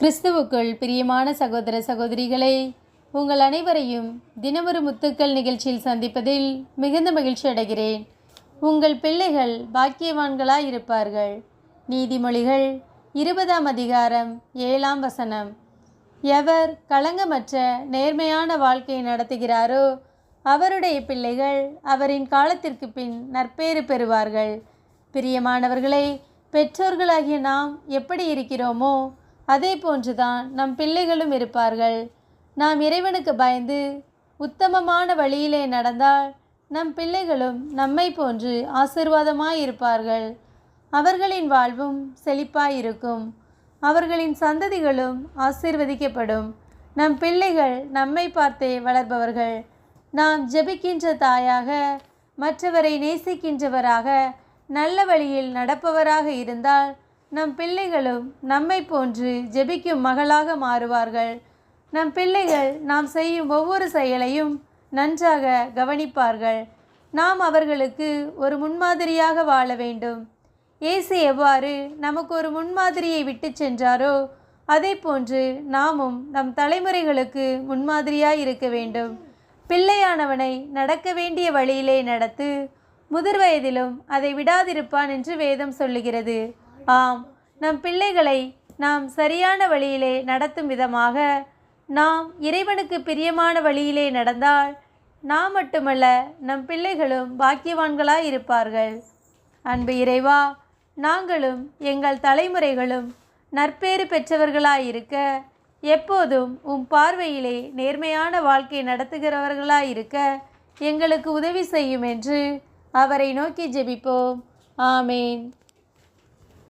கிறிஸ்துவுக்குள் பிரியமான சகோதர சகோதரிகளே உங்கள் அனைவரையும் தினமொரு முத்துக்கள் நிகழ்ச்சியில் சந்திப்பதில் மிகுந்த மகிழ்ச்சி அடைகிறேன். உங்கள் பிள்ளைகள் பாக்கியவான்களாய் இருப்பார்கள் நீதிமொழிகள் இருபதாம் அதிகாரம் ஏழாம் வசனம். எவர் களங்கமற்ற நேர்மையான வாழ்க்கை நடத்துகிறாரோ அவருடைய பிள்ளைகள் அவரின் காலத்திற்கு பின் நற்பேறு பெறுவார்கள். பிரியமானவர்களே பெற்றோர்களாகிய நாம் எப்படி இருக்கிறோமோ அதே போன்றுதான் நம் பிள்ளைகளும் இருப்பார்கள். நாம் இறைவனுக்கு பயந்து உத்தமமான வழியிலே நடந்தால் நம் பிள்ளைகளும் நம்மை போன்று ஆசிர்வாதமாயிருப்பார்கள். அவர்களின் வாழ்வும் செழிப்பாயிருக்கும். அவர்களின் சந்ததிகளும் ஆசிர்வதிக்கப்படும். நம் பிள்ளைகள் நம்மை பார்த்தே வளர்பவர்கள். நாம் ஜெபிக்கின்ற தாயாக மற்றவரை நேசிக்கின்றவராக நல்ல வழியில் நடப்பவராக இருந்தால் நம் பிள்ளைகளும் நம்மை போன்று ஜெபிக்கும் மகளாக மாறுவார்கள். நம் பிள்ளைகள் நாம் செய்யும் ஒவ்வொரு செயலையும் நன்றாக கவனிப்பார்கள். நாம் அவர்களுக்கு ஒரு முன்மாதிரியாக வாழ வேண்டும். இயேசு எவ்வாறு நமக்கு ஒரு முன்மாதிரியை விட்டு சென்றாரோ அதே போன்று நாமும் நம் தலைமுறைகளுக்கு முன்மாதிரியாய் இருக்க வேண்டும். பிள்ளையானவனை நடக்க வேண்டிய வழியிலே நடத்து முதிர் வயதிலும் அதை விடாதிருப்பான் என்று வேதம் சொல்லுகிறது. ஆம் நம் பிள்ளைகளை நாம் சரியான வழியிலே நடத்தும் விதமாக நாம் இறைவனுக்கு பிரியமான வழியிலே நடந்தால் நாம் மட்டுமல்ல நம் பிள்ளைகளும் பாக்கியவான்களாய் இருப்பார்கள் அன்பு இறைவா நாங்களும் எங்கள் தலைமுறைகளும் நற்பேறு பெற்றவர்களாயிருக்க எப்போதும் உம் பார்வையிலே நேர்மையான வாழ்க்கை நடத்துகிறவர்களாயிருக்க எங்களுக்கு உதவி செய்யும் என்று அவரை நோக்கி ஜெபிப்போம். ஆமேன்.